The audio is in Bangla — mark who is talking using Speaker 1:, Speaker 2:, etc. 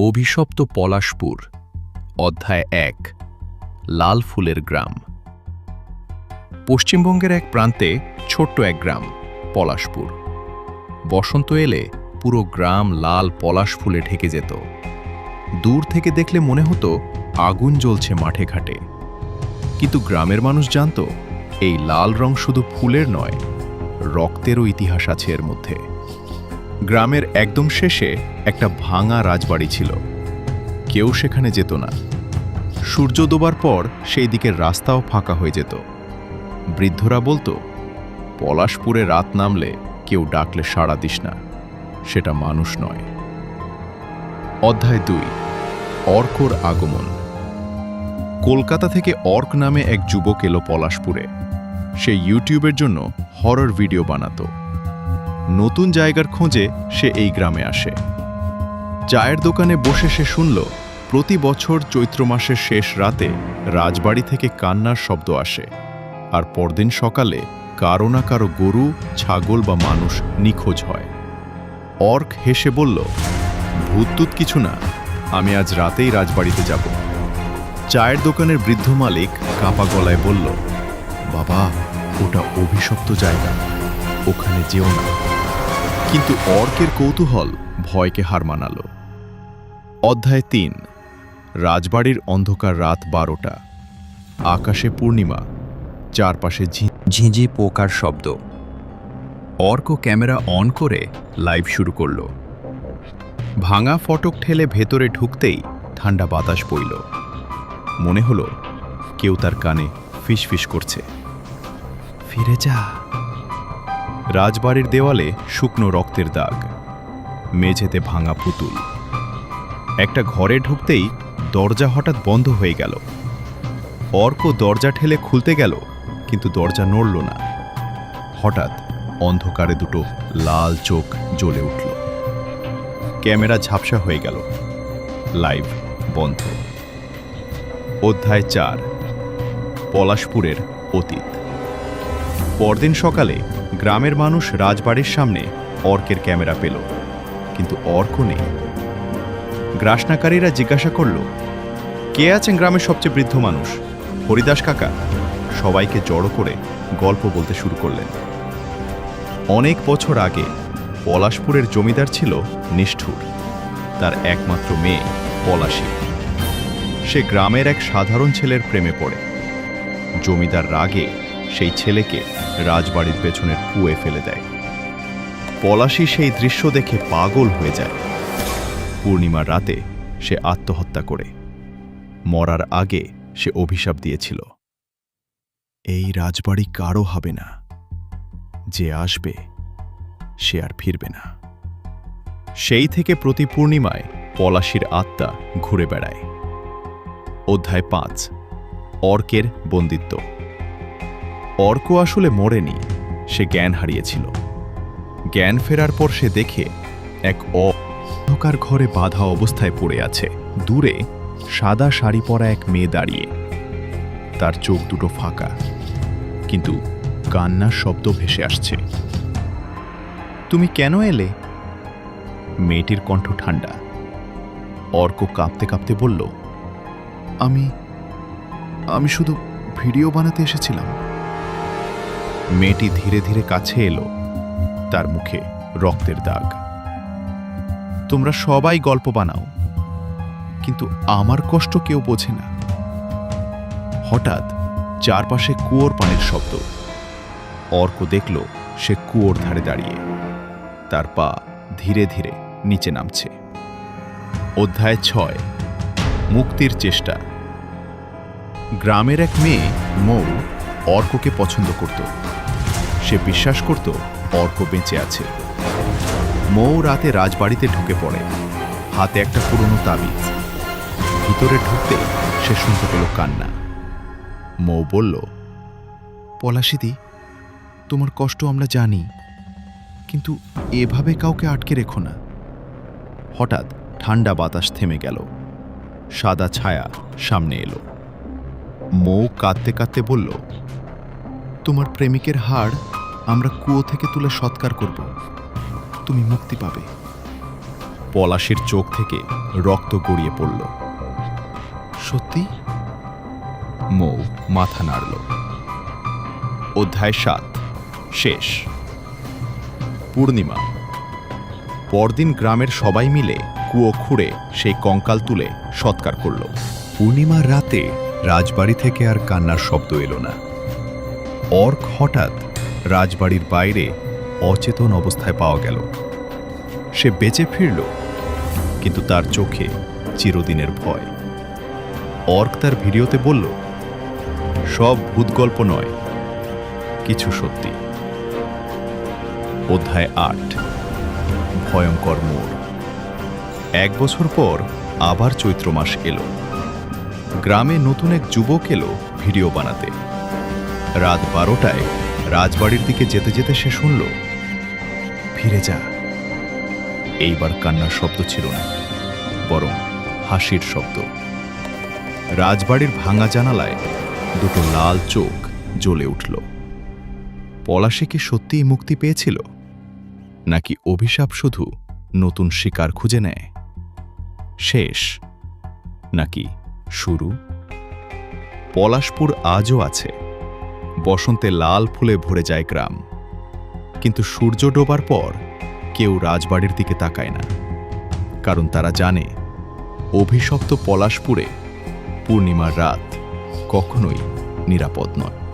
Speaker 1: অভিশপ্ত পলাশপুর, অধ্যায় এক, লাল ফুলের গ্রাম। পশ্চিমবঙ্গের এক প্রান্তে ছোট্ট এক গ্রাম, পলাশপুর। বসন্ত এলে পুরো গ্রাম লাল পলাশ ফুলে ঢেকে যেত। দূর থেকে দেখলে মনে হতো আগুন জ্বলছে মাঠে ঘাটে। কিন্তু গ্রামের মানুষ জানত, এই লাল রং শুধু ফুলের নয়, রক্তেরও ইতিহাস আছে এর মধ্যে। গ্রামের একদম শেষে একটা ভাঙা রাজবাড়ি ছিল। কেউ সেখানে যেত না। সূর্য ডোবার পর সেই দিকের রাস্তাও ফাঁকা হয়ে যেত। বৃদ্ধরা বলতো, পলাশপুরে রাত নামলে কেউ ডাকলে সাড়া দিস না। সেটা মানুষ নয়। অধ্যায় দুই, অর্কর আগমন। কলকাতা থেকে অর্ক নামে এক যুবক এলো পলাশপুরে। সে ইউটিউবের জন্য হরর ভিডিও বানাতো। নতুন জায়গার খোঁজে সে এই গ্রামে আসে। চায়ের দোকানে বসে সে শুনল, প্রতি বছর চৈত্র মাসের শেষ রাতে রাজবাড়ি থেকে কান্নার শব্দ আসে, আর পরদিন সকালে কারও না কারও গরু, ছাগল বা মানুষ নিখোঁজ হয়। অর্ক হেসে বলল ভূততুত কিছু না, আমি আজ রাতেই রাজবাড়িতে যাব। চায়ের দোকানের বৃদ্ধ মালিক কাপা গলায় বলল, বাবা, ওটা অভিশপ্ত জায়গা। ওখানে যেও না। কিন্তু অর্কের কৌতূহল ভয়কে হার মানাল। অধ্যায় তিন, রাজবাড়ির অন্ধকার রাত বারোটা, আকাশে পূর্ণিমা, চারপাশে ঝিঁঝি পোকার শব্দ। অর্ক ক্যামেরা অন করে লাইভ শুরু করল। ভাঙা ফটক ঠেলে ভেতরে ঢুকতেই ঠান্ডা বাতাস বইল। মনে হলো কেউ তার কানে ফিসফিস করছে। ফিরে যা। রাজবাড়ির দেওয়ালে শুকনো রক্তের দাগ, মেঝেতে ভাঙা পুতুল। একটা ঘরে ঢুকতেই দরজা হঠাৎ বন্ধ হয়ে গেল। অর্ক দরজা ঠেলে খুলতে গেল, কিন্তু দরজা নড়ল না। হঠাৎ অন্ধকারে দুটো লাল চোখ জ্বলে উঠল। ক্যামেরা ঝাপসা হয়ে গেল। লাইভ বন্ধ। অধ্যায় চার, পলাশপুরের অতীত। পরদিন সকালে গ্রামের মানুষ রাজবাড়ির সামনে অর্কের ক্যামেরা পেল। কিন্তু অর্ক নেই। গ্রাসনাকারীরা জিজ্ঞাসা করল, কে আছেন গ্রামের সবচেয়ে বৃদ্ধ মানুষ? হরিদাস কাকা সবাইকে জড়ো করে গল্প বলতে শুরু করলেন। অনেক বছর আগে পলাশপুরের জমিদার ছিল নিষ্ঠুর। তার একমাত্র মেয়ে পলাশী। সে গ্রামের এক সাধারণ ছেলের প্রেমে পড়ে। জমিদার রাগে সেই ছেলেকে রাজবাড়ির পেছনের কুয়ে ফেলে দেয়। পলাশী সেই দৃশ্য দেখে পাগল হয়ে যায়। পূর্ণিমার রাতে সে আত্মহত্যা করে। মরার আগে সে অভিশাপ দিয়েছিল। এই রাজবাড়ি কারও হবে না। যে আসবে, সে আর ফিরবে না। সেই থেকে প্রতি পূর্ণিমায় পলাশীর আত্মা ঘুরে বেড়ায়। অধ্যায় পাঁচ, অর্কের বন্দিত্ব। অর্ক আসলে মরেনি, সে জ্ঞান হারিয়েছিল। জ্ঞান ফেরার পর সে দেখে এক অন্ধকার ঘরে বাধা অবস্থায় পড়ে আছে। দূরে সাদা শাড়ি পরা এক মেয়ে দাঁড়িয়ে। তার চোখ দুটো ফাঁকা, কিন্তু কান্নার শব্দ ভেসে আসছে। তুমি কেন এলে? মেয়েটির কণ্ঠ ঠান্ডা অর্ক কাঁপতে কাঁপতে বলল, আমি আমি শুধু ভিডিও বানাতে এসেছিলাম। মেয়েটি ধীরে ধীরে কাছে এলো, তার মুখে রক্তের দাগ। তোমরা সবাই গল্প বানাও, কিন্তু আমার কষ্ট কেউ বোঝে না। হঠাৎ চারপাশে কুয়োর পানির শব্দ। অর্ক দেখল সে কুয়োর ধারে দাঁড়িয়ে, তার পা ধীরে ধীরে নিচে নামছে। অধ্যায় ছয়, মুক্তির চেষ্টা। গ্রামের এক মেয়ে মৌ অর্ককে পছন্দ করত। সে বিশ্বাস করত অর্ক বেঁচে আছে। মৌ রাতে রাজবাড়িতে ঢুকে পড়ে। হাতে একটা পুরনো তাবিজ। ভিতরে ঢুকতে সে শুনতে পেল কান্না। মৌ বলল, পলাশিদি, তোমার কষ্ট আমরা জানি, কিন্তু এভাবে কাউকে আটকে রেখো না। হঠাৎ ঠান্ডা বাতাস থেমে গেল। সাদা ছায়া সামনে এলো। মৌ কাঁদতে কাঁদতে বলল, তোমার প্রেমিকের হাড় আমরা কুয়ো থেকে তুলে সৎকার করব। তুমি মুক্তি পাবে। পলাশের চোখ থেকে রক্ত গড়িয়ে পড়ল। সত্যি? মৌ মাথা নাড়ল। অধ্যায় সাত। শেষ। পূর্ণিমা। পরদিন গ্রামের সবাই মিলে কুয়ো খুঁড়ে সেই কঙ্কাল তুলে সৎকার করল। পূর্ণিমার রাতে রাজবাড়ি থেকে আর কান্নার শব্দ এলো না। অর্ক হঠাৎ রাজবাড়ির বাইরে অচেতন অবস্থায় পাওয়া গেল। সে বেঁচে ফিরল, কিন্তু তার চোখে চিরদিনের ভয়। অর্ক তার ভিডিওতে বলল, সব ভূত গল্প নয়, কিছু সত্যি। অধ্যায় আট, ভয়ঙ্কর মোড়। এক বছর পর আবার চৈত্র মাস এলো। গ্রামে নতুন এক যুবক এলো ভিডিও বানাতে। রাত বারোটায় রাজবাড়ির দিকে যেতে যেতে সে শুনল, ফিরে যা। এইবার কান্নার শব্দ ছিল না, বরং হাসির শব্দ। রাজবাড়ির ভাঙা জানালায় দুটো লাল চোখ জ্বলে উঠল। পলাশে কি সত্যিই মুক্তি পেয়েছিল, নাকি অভিশাপ শুধু নতুন শিকার খুঁজে নেয়? শেষ নাকি শুরু? পলাশপুর আজও আছে। বসন্তে লাল ফুলে ভরে যায় গ্রাম। কিন্তু সূর্য ডোবার পর কেউ রাজবাড়ির দিকে তাকায় না। কারণ তারা জানে, অভিশপ্ত পলাশপুরে পূর্ণিমার রাত কখনোই নিরাপদ নয়।